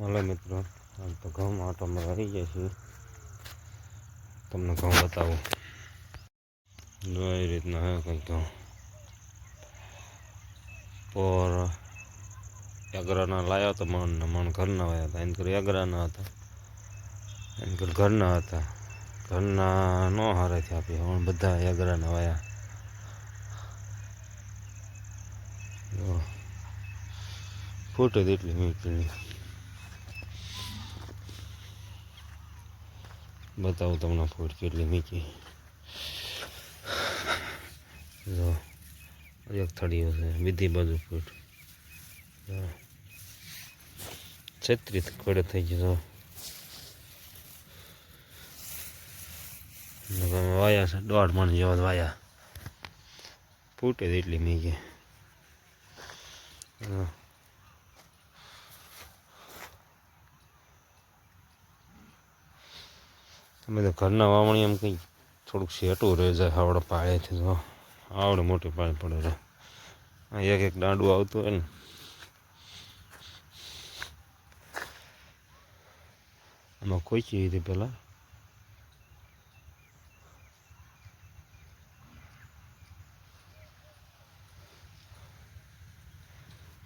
હાલો મિત્રો, આમ તો ઘઉં આટોમાં આવી ગયા છીએ. તમને ઘઉં બતાવું. જો એ રીતના હે કંઈક ઘઉં પોર એગરાના લાવ્યા હતા મણ ને મણ ઘરના વાયા હતા. એને કરી એગરાના હતા. એને કરી ઘરના હતા. ઘરના નો હારે થયા આપી હમણાં બધા એગરાના વાયા. ફૂટે એટલી મીઠી બતાવું તમને ફૂટ કેટલી મીઠી જો, એક થળીઓ છે બીજી બાજુ જો. છત્રીસ ખડે થઈ ગયો તો વાયા છે, દોઢ મણ જેવા વાયા ફૂટે એટલી મીઠી જો. અમે તો ઘરના વાવણી એમ કંઈ થોડુંક શેટું રહે જાય આવડે પાળેથી તો. આવડે મોટી પાણી પડે રહે આ એક એક દાંડું આવતું હોય ને. આમાં ખોચી હતી પેલા.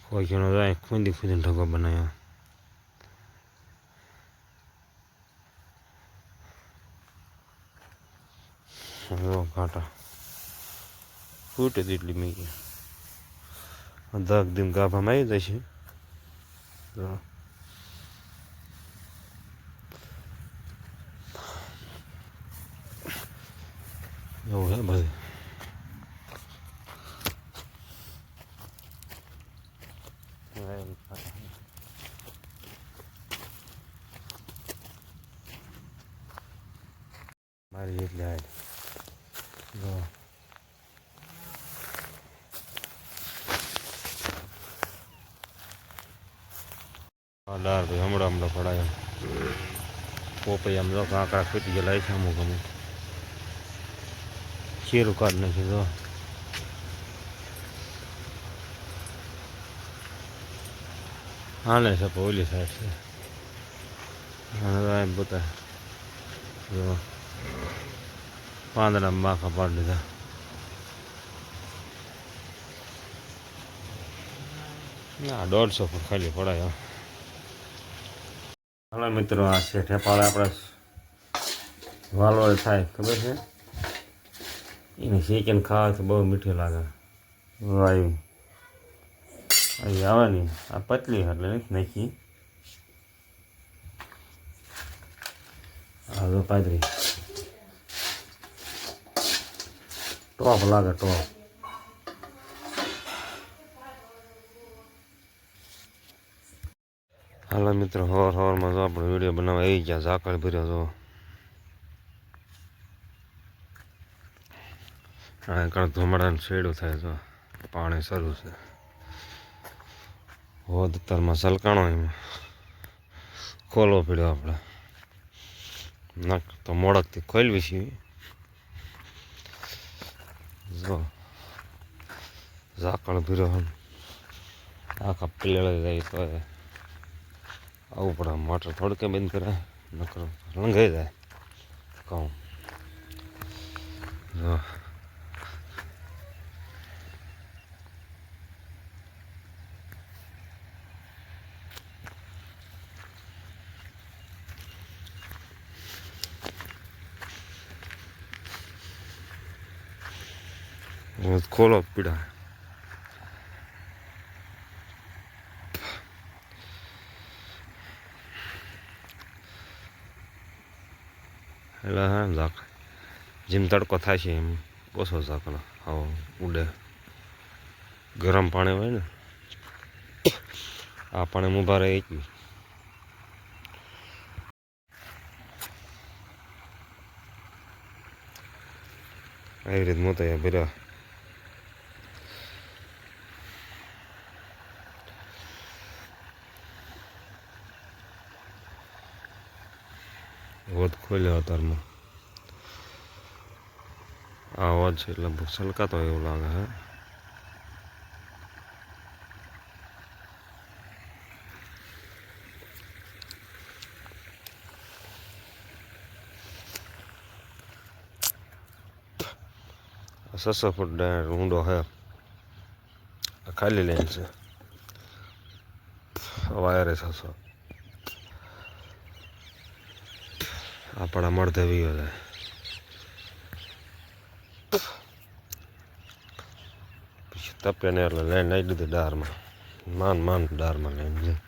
ખોચીનો જાય ખૂંદી ખુંદીને ઢગો બનાવ્યો જો ઘાટા. ફૂટે તેટલી મીકી દગ દીમ ગાભામાં આવી જશે જો. એવું છે બધું? મારી એટલે હાલ જો દાળ ભાઈ હમણાં હમણાં પડાય પોપઈ આમ જો કાંકરા ફૂટી ગયેલા છે અમુક અમુક. શીરું કાઢ નાખ્યું જો. હાલે છે પણ ઓલી સાઈડ છે. બધા જો. પાંદડા માખા પાડી લીધા ના, દોઢસો ફૂટ ખાલી પડાય હાલો મિત્રો, આ છે ઠેપાળા આપણે વાલો થાય, ખબર છે? એને શેકીને તો બહુ મીઠી લાગે. વાયુ. અહીં આવે ને આ પતલી એટલે નથી નાખી. આ પાદરી ટોપ લાગે, ટોપ. હાલો મિત્રો, હવાર હવારમાં જો આપણે વીડિયો બનાવવા આવી ગયા, ઝાકળ ભર્યો જો. આગળ ધુમાડાનું શેડું થાય તો પાણી શરૂ છે. હોદ અત્યારમાં સલકાણો એમાં. ખોલવો પડ્યો આપણે. નાખ તો મોડકથી ખોલવી છીએ જો. ઝાકળ ભીરો આખા પીલેળે જાય તો આવું પડે. મોટર થોડકે બંધ કરે, નકર લંઘાઈ જાય. કહું હવે ખોલો પીડા એટલે હા ઝાક જેમ તડકો છે એમ ઓછો ઝાકનો આવો ઉડે ગરમ પાણી હોય ને આ પાણી ઊભા રહે જ નહીં આવી રીત મોતા ભર્યા વધ ખોલ્યો અત્યારમાં આ અવાજ છે એટલે છલકાતો હોય એવું લાગે હે છસો ફૂટ ઊંડો હે ખાલી લાઈન છે વાયર છે છસો આપણા મળતે વીયો પછી તપે ને એટલે લાઈન આવી દીધું ડારમાં માન માન ડારમાં લાઈન.